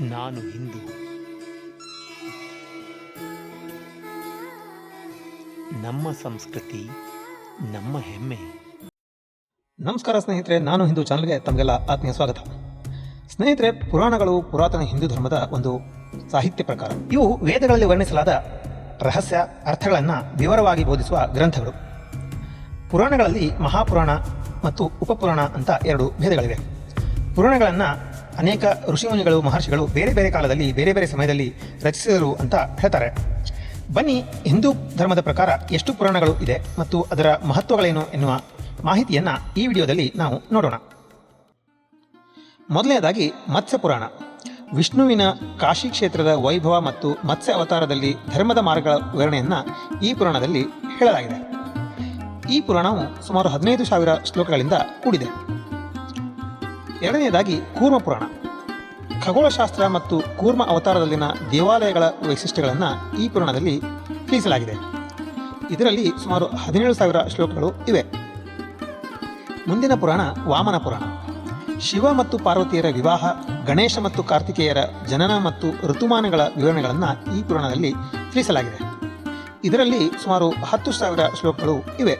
ನಾನು ಹಿಂದೂ. ನಮ್ಮ ಸಂಸ್ಕೃತಿ, ನಮ್ಮ ಹೆಮ್ಮೆ. ನಮಸ್ಕಾರ ಸ್ನೇಹಿತರೆ, ನಾನು ಹಿಂದೂ ಚಾನಲ್ಗೆ ತಮಗೆಲ್ಲ ಆತ್ಮೀಯ ಸ್ವಾಗತ. ಸ್ನೇಹಿತರೆ, ಪುರಾಣಗಳು ಪುರಾತನ ಹಿಂದೂ ಧರ್ಮದ ಒಂದು ಸಾಹಿತ್ಯ ಪ್ರಕಾರ. ಇವು ವೇದಗಳಲ್ಲಿ ವರ್ಣಿಸಲಾದ ರಹಸ್ಯ ಅರ್ಥಗಳನ್ನು ವಿವರವಾಗಿ ಬೋಧಿಸುವ ಗ್ರಂಥಗಳು. ಪುರಾಣಗಳಲ್ಲಿ ಮಹಾಪುರಾಣ ಮತ್ತು ಉಪಪುರಾಣ ಅಂತ ಎರಡು ಭೇದಗಳಿವೆ. ಪುರಾಣಗಳನ್ನು ಅನೇಕ ಋಷಿಮುನಿಗಳು, ಮಹರ್ಷಿಗಳು ಬೇರೆ ಬೇರೆ ಕಾಲದಲ್ಲಿ, ಬೇರೆ ಬೇರೆ ಸಮಯದಲ್ಲಿ ರಚಿಸಿದರು ಅಂತ ಹೇಳ್ತಾರೆ. ಬನ್ನಿ, ಹಿಂದೂ ಧರ್ಮದ ಪ್ರಕಾರ ಎಷ್ಟು ಪುರಾಣಗಳು ಇದೆ ಮತ್ತು ಅದರ ಮಹತ್ವಗಳೇನು ಎನ್ನುವ ಮಾಹಿತಿಯನ್ನು ಈ ವಿಡಿಯೋದಲ್ಲಿ ನಾವು ನೋಡೋಣ. ಮೊದಲನೇದಾಗಿ, ಮತ್ಸ್ಯ ಪುರಾಣ. ವಿಷ್ಣುವಿನ ಕಾಶಿ ಕ್ಷೇತ್ರದ ವೈಭವ ಮತ್ತು ಮತ್ಸ್ಯ ಅವತಾರದಲ್ಲಿ ಧರ್ಮದ ಮಾರ್ಗಗಳ ವಿವರಣೆಯನ್ನು ಈ ಪುರಾಣದಲ್ಲಿ ಹೇಳಲಾಗಿದೆ. ಈ ಪುರಾಣವು ಸುಮಾರು ಹದಿನೈದು ಸಾವಿರ ಶ್ಲೋಕಗಳಿಂದ ಕೂಡಿದೆ. ಎರಡನೆಯದಾಗಿ ಕೂರ್ಮ ಪುರಾಣ. ಖಗೋಳಶಾಸ್ತ್ರ ಮತ್ತು ಕೂರ್ಮ ಅವತಾರದಲ್ಲಿನ ದೇವಾಲಯಗಳ ವೈಶಿಷ್ಟ್ಯಗಳನ್ನು ಈ ಪುರಾಣದಲ್ಲಿ ತಿಳಿಸಲಾಗಿದೆ. ಇದರಲ್ಲಿ ಸುಮಾರು ಹದಿನೇಳು ಸಾವಿರ ಶ್ಲೋಕಗಳು ಇವೆ. ಮುಂದಿನ ಪುರಾಣ ವಾಮನ ಪುರಾಣ. ಶಿವ ಮತ್ತು ಪಾರ್ವತಿಯರ ವಿವಾಹ, ಗಣೇಶ ಮತ್ತು ಕಾರ್ತಿಕೇಯರ ಜನನ ಮತ್ತು ಋತುಮಾನಗಳ ವಿವರಣೆಗಳನ್ನು ಈ ಪುರಾಣದಲ್ಲಿ ತಿಳಿಸಲಾಗಿದೆ. ಇದರಲ್ಲಿ ಸುಮಾರು ಹತ್ತು ಸಾವಿರ ಶ್ಲೋಕಗಳು ಇವೆ.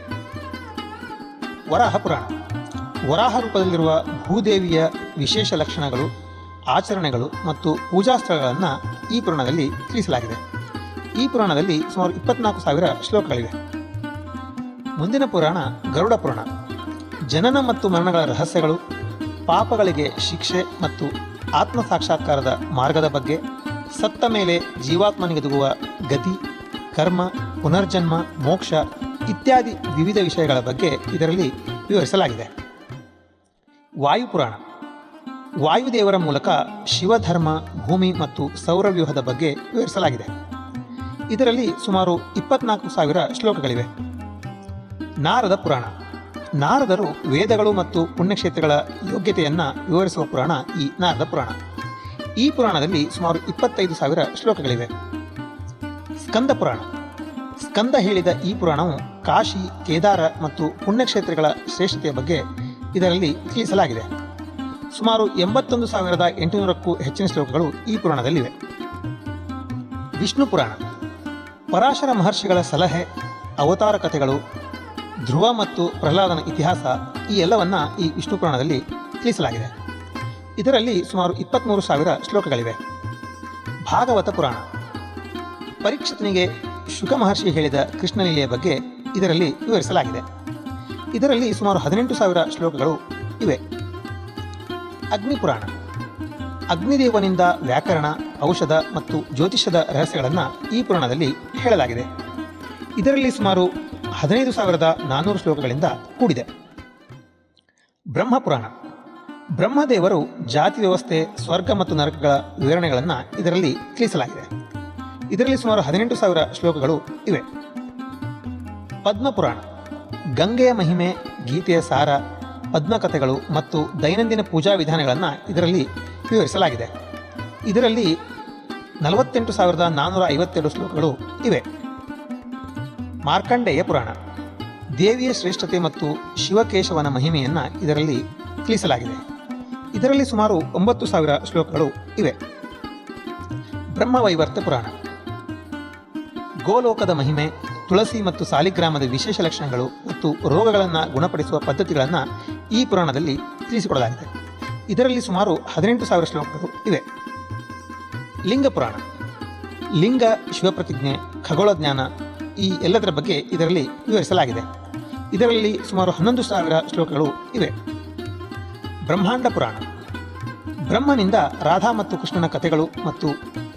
ವರಾಹ ಪುರಾಣ. ವರಾಹ ರೂಪದಲ್ಲಿರುವ ಭೂದೇವಿಯ ವಿಶೇಷ ಲಕ್ಷಣಗಳು, ಆಚರಣೆಗಳು ಮತ್ತು ಪೂಜಾ ಸ್ಥಳಗಳನ್ನು ಈ ಪುರಾಣದಲ್ಲಿ ತಿಳಿಸಲಾಗಿದೆ. ಈ ಪುರಾಣದಲ್ಲಿ ಸುಮಾರು ಇಪ್ಪತ್ನಾಲ್ಕು ಸಾವಿರ ಶ್ಲೋಕಗಳಿವೆ. ಮುಂದಿನ ಪುರಾಣ ಗರುಡ ಪುರಾಣ. ಜನನ ಮತ್ತು ಮರಣಗಳ ರಹಸ್ಯಗಳು, ಪಾಪಗಳಿಗೆ ಶಿಕ್ಷೆ ಮತ್ತು ಆತ್ಮ ಸಾಕ್ಷಾತ್ಕಾರದ ಮಾರ್ಗದ ಬಗ್ಗೆ, ಸತ್ತ ಮೇಲೆ ಜೀವಾತ್ಮನಿಗೆದುಗುವ ಗತಿ, ಕರ್ಮ, ಪುನರ್ಜನ್ಮ, ಮೋಕ್ಷ ಇತ್ಯಾದಿ ವಿವಿಧ ವಿಷಯಗಳ ಬಗ್ಗೆ ಇದರಲ್ಲಿ ವಿವರಿಸಲಾಗಿದೆ. ವಾಯುಪುರಾಣ. ವಾಯುದೇವರ ಮೂಲಕ ಶಿವಧರ್ಮ, ಭೂಮಿ ಮತ್ತು ಸೌರವ್ಯೂಹದ ಬಗ್ಗೆ ವಿವರಿಸಲಾಗಿದೆ. ಇದರಲ್ಲಿ ಸುಮಾರು ಇಪ್ಪತ್ನಾಲ್ಕು ಸಾವಿರ ಶ್ಲೋಕಗಳಿವೆ. ನಾರದ ಪುರಾಣ. ನಾರದರು ವೇದಗಳು ಮತ್ತು ಪುಣ್ಯಕ್ಷೇತ್ರಗಳ ಯೋಗ್ಯತೆಯನ್ನು ವಿವರಿಸುವ ಪುರಾಣ ಈ ನಾರದ ಪುರಾಣ. ಈ ಪುರಾಣದಲ್ಲಿ ಸುಮಾರು ಇಪ್ಪತ್ತೈದು ಸಾವಿರ ಶ್ಲೋಕಗಳಿವೆ. ಸ್ಕಂದ ಪುರಾಣ. ಸ್ಕಂದ ಹೇಳಿದ ಈ ಪುರಾಣವು ಕಾಶಿ, ಕೇದಾರ ಮತ್ತು ಪುಣ್ಯಕ್ಷೇತ್ರಗಳ ಶ್ರೇಷ್ಠತೆಯ ಬಗ್ಗೆ ಇದರಲ್ಲಿ ತಿಳಿಸಲಾಗಿದೆ. ಸುಮಾರು ಎಂಬತ್ತೊಂದು ಸಾವಿರದ ಎಂಟುನೂರಕ್ಕೂ ಹೆಚ್ಚಿನ ಶ್ಲೋಕಗಳು ಈ ಪುರಾಣದಲ್ಲಿವೆ. ವಿಷ್ಣು ಪುರಾಣ. ಪರಾಶರ ಮಹರ್ಷಿಗಳ ಸಲಹೆ, ಅವತಾರ ಕಥೆಗಳು, ಧ್ರುವ ಮತ್ತು ಪ್ರಹ್ಲಾದನ ಇತಿಹಾಸ ಈ ಎಲ್ಲವನ್ನ ಈ ವಿಷ್ಣು ಪುರಾಣದಲ್ಲಿ ತಿಳಿಸಲಾಗಿದೆ. ಇದರಲ್ಲಿ ಸುಮಾರು ಇಪ್ಪತ್ತ್ಮೂರು ಸಾವಿರ ಶ್ಲೋಕಗಳಿವೆ. ಭಾಗವತ ಪುರಾಣ. ಪರೀಕ್ಷಿತನಿಗೆ ಶುಕ ಮಹರ್ಷಿ ಹೇಳಿದ ಕೃಷ್ಣಲೀಲೆಯ ಬಗ್ಗೆ ಇದರಲ್ಲಿ ವಿವರಿಸಲಾಗಿದೆ. ಇದರಲ್ಲಿ ಸುಮಾರು ಹದಿನೆಂಟು ಸಾವಿರ ಶ್ಲೋಕಗಳು ಇವೆ. ಅಗ್ನಿ ಪುರಾಣ ಅಗ್ನಿದೇವನಿಂದ ವ್ಯಾಕರಣ, ಔಷಧ ಮತ್ತು ಜ್ಯೋತಿಷ್ಯದ ರಹಸ್ಯಗಳನ್ನು ಈ ಪುರಾಣದಲ್ಲಿ ಹೇಳಲಾಗಿದೆ. ಇದರಲ್ಲಿ ಸುಮಾರು ಹದಿನೈದು ಸಾವಿರದ ನಾನ್ನೂರು ಶ್ಲೋಕಗಳಿಂದ ಕೂಡಿದೆ. ಬ್ರಹ್ಮಪುರಾಣ. ಬ್ರಹ್ಮದೇವರು ಜಾತಿ ವ್ಯವಸ್ಥೆ, ಸ್ವರ್ಗ ಮತ್ತು ನರಕಗಳ ವಿವರಣೆಗಳನ್ನು ಇದರಲ್ಲಿ ತಿಳಿಸಲಾಗಿದೆ. ಇದರಲ್ಲಿ ಸುಮಾರು ಹದಿನೆಂಟು ಸಾವಿರ ಶ್ಲೋಕಗಳು ಇವೆ. ಪದ್ಮಪುರಾಣ. ಗಂಗೆಯ ಮಹಿಮೆ, ಗೀತೆಯ ಸಾರ, ಪದ್ಮಕಥೆಗಳು ಮತ್ತು ದೈನಂದಿನ ಪೂಜಾ ವಿಧಾನಗಳನ್ನು ಇದರಲ್ಲಿ ವಿವರಿಸಲಾಗಿದೆ. ಇದರಲ್ಲಿ ನಲವತ್ತೆಂಟು ಸಾವಿರದ ನಾನ್ನೂರ ಐವತ್ತೆರಡು ಶ್ಲೋಕಗಳು ಇವೆ. ಮಾರ್ಕಂಡೇಯ ಪುರಾಣ. ದೇವಿಯ ಶ್ರೇಷ್ಠತೆ ಮತ್ತು ಶಿವಕೇಶವನ ಮಹಿಮೆಯನ್ನು ಇದರಲ್ಲಿ ತಿಳಿಸಲಾಗಿದೆ. ಇದರಲ್ಲಿ ಸುಮಾರು ಒಂಬತ್ತು ಸಾವಿರ ಶ್ಲೋಕಗಳು ಇವೆ. ಬ್ರಹ್ಮವೈವರ್ತ ಪುರಾಣ. ಗೋಲೋಕದ ಮಹಿಮೆ, ತುಳಸಿ ಮತ್ತು ಸಾಲಿಗ್ರಾಮದ ವಿಶೇಷ ಲಕ್ಷಣಗಳು ಮತ್ತು ರೋಗಗಳನ್ನು ಗುಣಪಡಿಸುವ ಪದ್ಧತಿಗಳನ್ನು ಈ ಪುರಾಣದಲ್ಲಿ ತಿಳಿಸಿಕೊಡಲಾಗಿದೆ. ಇದರಲ್ಲಿ ಸುಮಾರು ಹದಿನೆಂಟು ಸಾವಿರ ಶ್ಲೋಕಗಳು ಇವೆ. ಲಿಂಗ ಪುರಾಣ. ಲಿಂಗ, ಶಿವಪ್ರತಿಜ್ಞೆ, ಖಗೋಳ ಜ್ಞಾನ ಈ ಎಲ್ಲದರ ಬಗ್ಗೆ ಇದರಲ್ಲಿ ವಿವರಿಸಲಾಗಿದೆ. ಇದರಲ್ಲಿ ಸುಮಾರು ಹನ್ನೊಂದು ಸಾವಿರ ಶ್ಲೋಕಗಳು ಇವೆ. ಬ್ರಹ್ಮಾಂಡ ಪುರಾಣ. ಬ್ರಹ್ಮನಿಂದ ರಾಧಾ ಮತ್ತು ಕೃಷ್ಣನ ಕಥೆಗಳು ಮತ್ತು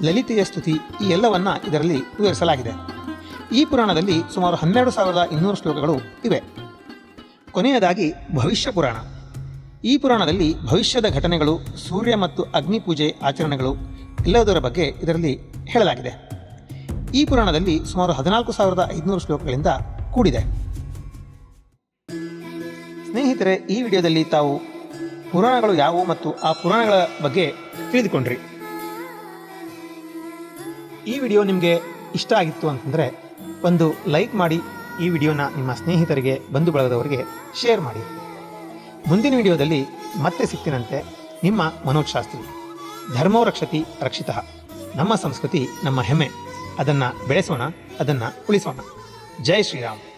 ಲಲಿತೆಯ ಸ್ತುತಿ ಈ ಎಲ್ಲವನ್ನ ಇದರಲ್ಲಿ ವಿವರಿಸಲಾಗಿದೆ. ಈ ಪುರಾಣದಲ್ಲಿ ಸುಮಾರು ಹನ್ನೆರಡು ಸಾವಿರದ ಇನ್ನೂರು ಶ್ಲೋಕಗಳು ಇವೆ. ಕೊನೆಯದಾಗಿ ಭವಿಷ್ಯ ಪುರಾಣ. ಈ ಪುರಾಣದಲ್ಲಿ ಭವಿಷ್ಯದ ಘಟನೆಗಳು, ಸೂರ್ಯ ಮತ್ತು ಅಗ್ನಿ ಪೂಜೆ ಆಚರಣೆಗಳು ಎಲ್ಲದರ ಬಗ್ಗೆ ಇದರಲ್ಲಿ ಹೇಳಲಾಗಿದೆ. ಈ ಪುರಾಣದಲ್ಲಿ ಸುಮಾರು ಹದಿನಾಲ್ಕು ಸಾವಿರದ ಐದುನೂರು ಶ್ಲೋಕಗಳಿಂದ ಕೂಡಿದೆ. ಸ್ನೇಹಿತರೆ, ಈ ವಿಡಿಯೋದಲ್ಲಿ ತಾವು ಪುರಾಣಗಳು ಯಾವುವು ಮತ್ತು ಆ ಪುರಾಣಗಳ ಬಗ್ಗೆ ತಿಳಿದುಕೊಂಡ್ರಿ. ಈ ವಿಡಿಯೋ ನಿಮಗೆ ಇಷ್ಟ ಆಗಿತ್ತು ಅಂತಂದರೆ ಒಂದು ಲೈಕ್ ಮಾಡಿ ಈ ವಿಡಿಯೋನ ನಿಮ್ಮ ಸ್ನೇಹಿತರಿಗೆ ಬಂಧು ಬಳಗದವರಿಗೆ ಶೇರ್ ಮಾಡಿ. ಮುಂದಿನ ವಿಡಿಯೋದಲ್ಲಿ ಮತ್ತೆ ಸಿಕ್ತಿನಂತೆ ನಿಮ್ಮ ಮನೋಜ್ ಶಾಸ್ತ್ರಿ. ಧರ್ಮೋ ರಕ್ಷತಿ ರಕ್ಷಿತ. ನಮ್ಮ ಸಂಸ್ಕೃತಿ ನಮ್ಮ ಹೆಮ್ಮೆ. ಅದನ್ನು ಬೆಳೆಸೋಣ, ಅದನ್ನು ಉಳಿಸೋಣ. ಜೈ ಶ್ರೀರಾಮ್.